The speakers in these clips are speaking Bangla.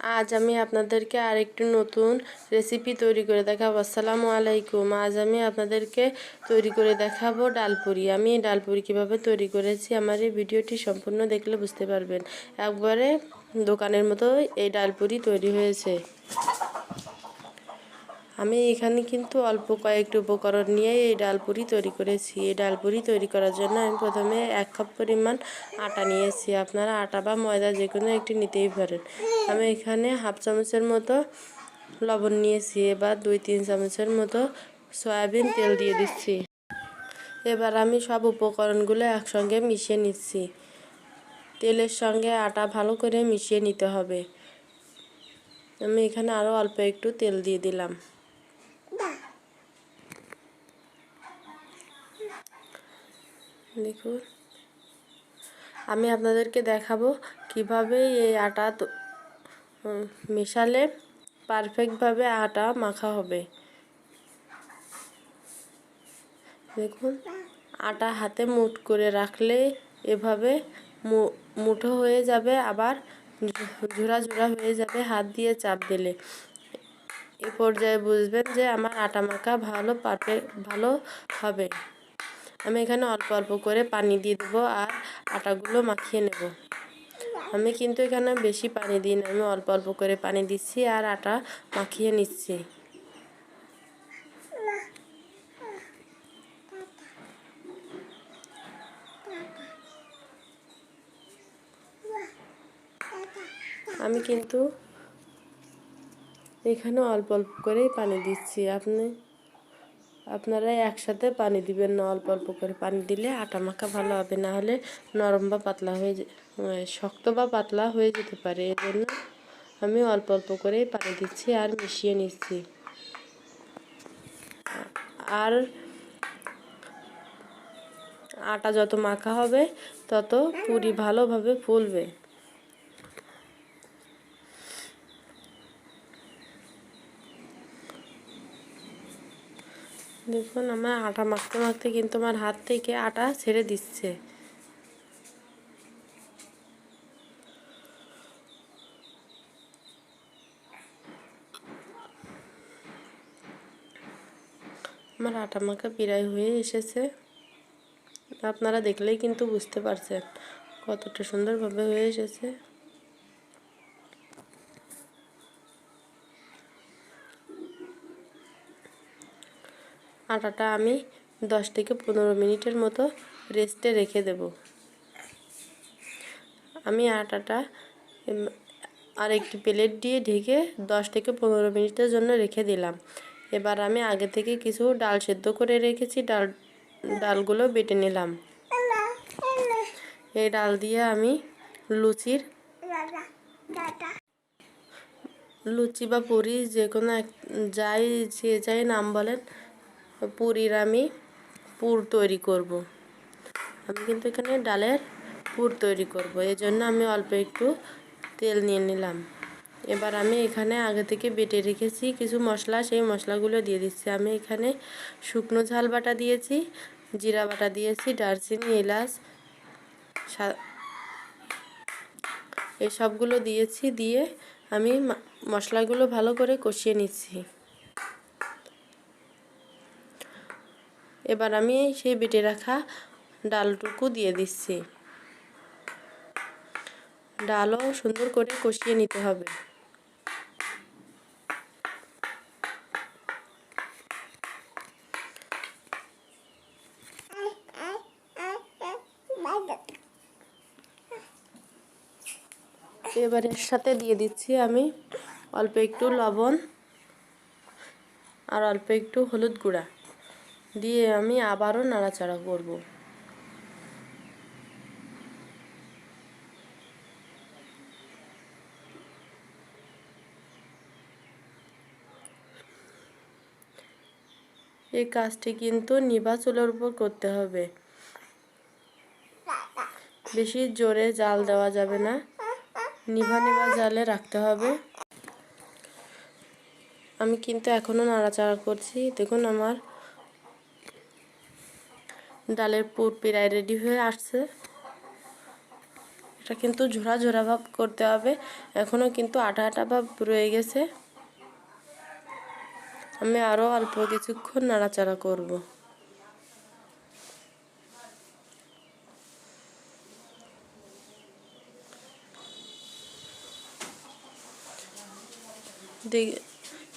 আজ আমি আপনাদেরকে আরেকটি নতুন রেসিপি তৈরি করে দেখাবো। আসসালামু আলাইকুম। আজ আমি আপনাদেরকে তৈরি করে দেখাবো ডালপুরি আমি ডালপুরি কীভাবে তৈরি করেছি, আমার এই ভিডিওটি সম্পূর্ণ দেখলে বুঝতে পারবেন। একবারে দোকানের মতো এই ডালপুরি তৈরি হয়েছে। আমি এখানে কিন্তু অল্প কয়েকটি উপকরণ নিয়ে এই ডালপুরি তৈরি করেছি। এই ডালপুরি তৈরি করার জন্য আমি প্রথমে এক কাপ পরিমাণ আটা নিয়েছি। আপনারা আটা বা ময়দা যে কোনো একটি নিতেই পারেন। আমি এখানে হাফ চামচের মতো লবণ নিয়েছি এবার দুই তিন চামচের মতো সয়াবিন তেল দিয়ে দিচ্ছি। এবার আমি সব উপকরণগুলো একসঙ্গে মিশিয়ে নিচ্ছি। তেলের সঙ্গে আটা ভালো করে মিশিয়ে নিতে হবে। আমি এখানে আরও অল্প একটু তেল দিয়ে দিলাম। দেখুন। আমি আপনাদেরকে দেখাবো কীভাবে এই আটা মেশালে পারফেক্টভাবে আটা মাখা হবে। দেখুন, আটা হাতে মুঠ করে রাখলে এভাবে মুঠো হয়ে যাবে, আবার ঝোড়া ঝোড়া হয়ে যাবে হাত দিয়ে চাপ দিলে। এ পর্যায়ে বুঝবেন যে আমার আটা মাখা ভালো পারফেক্ট ভালো হবে। আমি এখানে অল্প অল্প করে পানি দিয়ে দেবো আর আটাগুলো মাখিয়ে নেব। আমি কিন্তু এখানে বেশি পানি দিই না, আমি অল্প অল্প করে পানি দিচ্ছি আর আটা মাখিয়ে নিচ্ছি। আমি কিন্তু এখানে অল্প অল্প করেই পানি দিচ্ছি। আপনি আপনারা একসাথে পানি দিবেন, না অল্প অল্প করে পানি দিলে আটা মাখা ভালো হবে, না হলে নরম বা পাতলা হয়ে শক্ত বা পাতলা হয়ে যেতে পারে। এই জন্য আমি অল্প অল্প করেই পানি দিচ্ছি আর মিশিয়ে নিচ্ছি। আর আটা যত মাখা হবে, তত পুরি ভালোভাবে ফুলবে। দেখুন, আমার আটা মাখতে মাখতে কিন্তু আমার হাত থেকে আটা ছেড়ে দিচ্ছে। আমার আটা মাখা প্রায় হয়ে এসেছে। আপনারা দেখলেই কিন্তু বুঝতে পারছেন কতটা সুন্দরভাবে হয়ে এসেছে। আটাটা আমি দশ থেকে পনেরো মিনিটের মতো রেস্টে রেখে দেব। আমি আটাটা আর একটি প্লেট দিয়ে ঢেকে দশ থেকে পনেরো মিনিটের জন্য রেখে দিলাম। এবার আমি আগে থেকে কিছু ডাল সেদ্ধ করে রেখেছি, ডাল, ডালগুলো বেটে নিলাম। এই ডাল দিয়ে আমি লুচির লুচি বা পুরি যে কোনো এক, যাই, যে যাই নাম বলেন পুরীর আমি পুর তৈরি করব। আমি কিন্তু এখানে ডালের পুর তৈরি করব। এই জন্য আমি অল্প একটু তেল নিয়ে নিলাম। এবার আমি এখানে আগে থেকে বেটে রেখেছি কিছু মশলা। সেই মশলাগুলো দিয়ে দিচ্ছি। আমি এখানে শুকনো ঝাল বাটা দিয়েছি, জিরা বাটা দিয়েছি, দারচিনি, এলাচ এই সবগুলো দিয়েছি। দিয়ে আমি মশলাগুলো ভালো করে কষিয়ে নিচ্ছি। এবার আমি সেই বেটে রাখা ডালটুকু দিয়ে দিচ্ছি। ডালও সুন্দর করে কষিয়ে নিতে হবে। এবার এর সাথে দিয়ে দিচ্ছি আমি অল্প একটু লবণ আর অল্প একটু হলুদ গুঁড়া। দিয়ে আমি আবারও নাড়াচাড়া করব। এই কাজটি কিন্তু নিভা চুলের উপর করতে হবে। বেশি জোরে জাল দেওয়া যাবে না। নিভা নিভা জালে রাখতে হবে। আমি কিন্তু এখনও নাড়াচাড়া করছি। দেখুন আমার ডালের পুর প্রায় রেডি হয়ে আসছে। এটা কিন্তু ঝোড়া ঝোড়া ভাব করতে হবে। এখনও কিন্তু আটা আটা ভাব রয়ে গেছে। আমি আরও অল্প কিছুক্ষণ নাড়াচাড়া করব।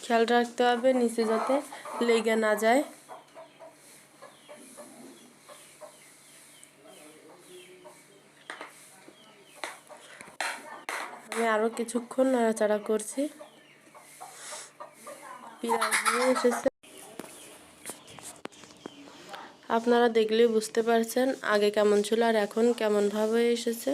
খেয়াল রাখতে হবে নিচে যাতে লেগে না যায় আমি আরও কিছুক্ষণ নাড়াচাড়া করছি। এসেছে। আপনারা দেখলেই বুঝতে পারছেন আগে কেমন ছিল আর এখন কেমন ভাব হয়ে এসেছে।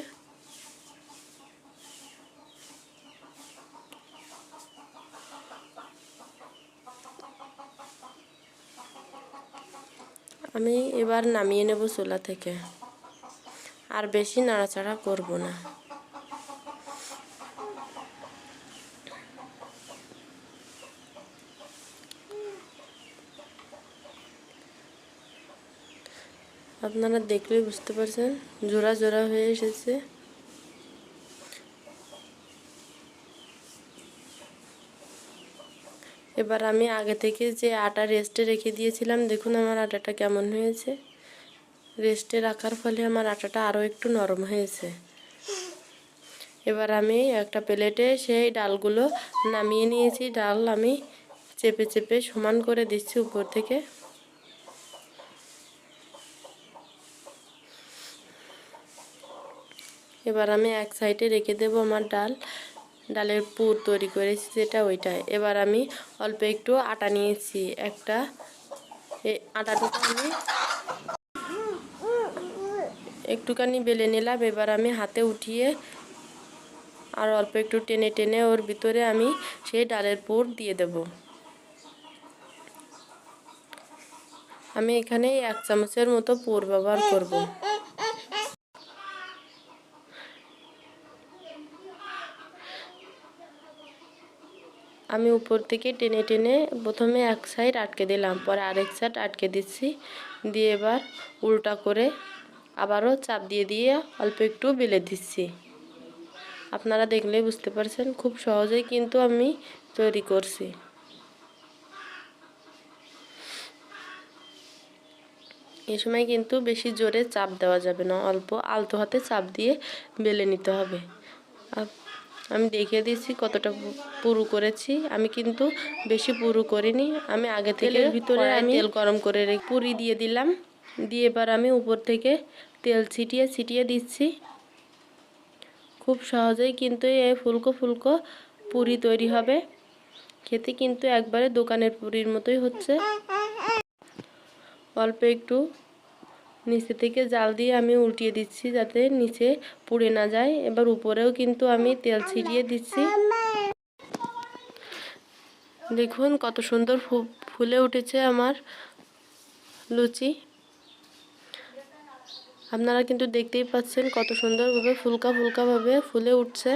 আমি এবার নামিয়ে নেব চুলা থেকে। আর বেশি নাড়াচাড়া করব না। আপনারা দেখলেই বুঝতে পারছেন, জোড়া জোড়া হয়ে এসেছে। এবার আমি আগে থেকে যে আটা রেস্টে রেখে দিয়েছিলাম, দেখুন আমার আটাটা কেমন হয়েছে। রেস্টে রাখার ফলে আমার আটাটা আরও একটু নরম হয়েছে। এবার আমি একটা প্লেটে সেই ডালগুলো নামিয়ে নিয়েছি। ডাল আমি চেপে চেপে সমান করে দিচ্ছি উপর থেকে। এবার আমি এক সাইডে রেখে দেব আমার ডাল। ডালের পুর তৈরি করেছি যেটা ওইটাই। এবার আমি অল্প একটু আটা নিয়েছি। একটা এই আটাটুকু আমি একটুখানি বেলে নিলাম। এবার আমি হাতে উঠিয়ে আর অল্প একটু টেনে টেনে ওর ভিতরে আমি সেই ডালের পুর দিয়ে দেব। আমি এখানে এক চামচের মতো পুর ব্যবহার করব। আমি উপর থেকে টেনে টেনে প্রথমে এক সাইড আটকে দিলাম, পরে আরেক সাইড আটকে দিচ্ছি। দিয়ে এবার উল্টা করে আবারও চাপ দিয়ে দিয়ে অল্প একটু বেলে দিচ্ছি। আপনারা দেখলেই বুঝতে পারছেন, খুব সহজেই কিন্তু আমি তৈরি করছি। এ সময় কিন্তু বেশি জোরে চাপ দেওয়া যাবে না, অল্প আলতো হাতে চাপ দিয়ে বেলে নিতে হবে। আমি দেখিয়ে দিচ্ছি কতটা পুরু করেছি। আমি কিন্তু বেশি পুরু করিনি। আমি আগে থেকে ভিতরে আমি তেল গরম করে রেখে পুরি দিয়ে দিলাম। দিয়ে এবার আমি উপর থেকে তেল ছিটিয়ে ছিটিয়ে দিচ্ছি। খুব সহজেই কিন্তু এই ফুলকো ফুলকো পুরি তৈরি হবে। খেতে কিন্তু একবারে দোকানের পুরির মতোই হচ্ছে। অল্প একটু নিচে থেকে জাল দিয়ে আমি উল্টিয়ে দিচ্ছি যাতে নিচে পুড়ে না যায়। এবার উপরেও কিন্তু আমি তেল ছিটিয়ে দিচ্ছি। দেখুন কত সুন্দর ফুলে উঠেছে আমার লুচি। আপনারা কিন্তু দেখতেই পাচ্ছেন কত সুন্দরভাবে ফুলকা ফুলকাভাবে ফুলে উঠছে।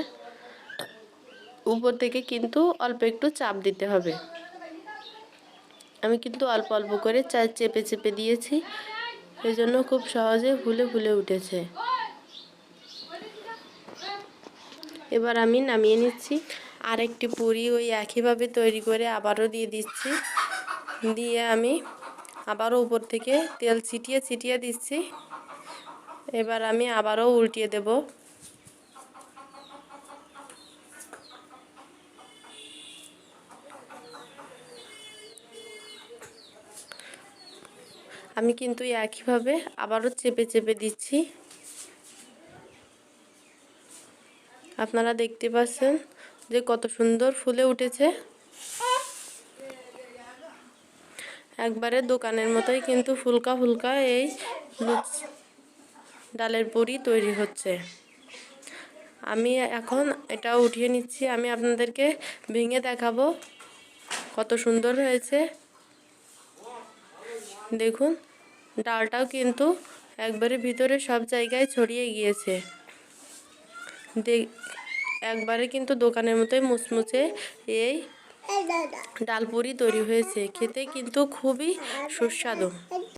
উপর থেকে কিন্তু অল্প একটু চাপ দিতে হবে। আমি কিন্তু অল্প অল্প করে চা, চেপে চেপে দিয়েছি। এই জন্য খুব সহজে ফুলে ফুলে উঠেছে। এবার আমি নামিয়ে নিচ্ছি। আর একটি পুরি ওই একইভাবে তৈরি করে আবারও দিয়ে দিচ্ছি। দিয়ে আমি আবারও উপর থেকে তেল ছিটিয়ে ছিটিয়ে দিচ্ছি। এবার আমি আবারও উল্টিয়ে দেব। আমি কিন্তু একইভাবে আবারও চেপে চেপে দিচ্ছি। আপনারা দেখতে পাচ্ছেন যে কত সুন্দর ফুলে উঠেছে। একবারে দোকানের মতোই কিন্তু ফুলকা ফুলকা এই ডালের পুরি তৈরি হচ্ছে। আমি এখন এটা উঠিয়ে নিচ্ছি। আমি আপনাদেরকে ভেঙে দেখাবো কত সুন্দর হয়েছে। দেখুন ডালটাও কিন্তু একবারে ভিতরে সব জায়গায় ছড়িয়ে গিয়েছে। একবারে কিন্তু দোকানের মতোই মুচমুচে এই ডালপুরি তৈরি হয়েছে। খেতে কিন্তু খুবই সুস্বাদু।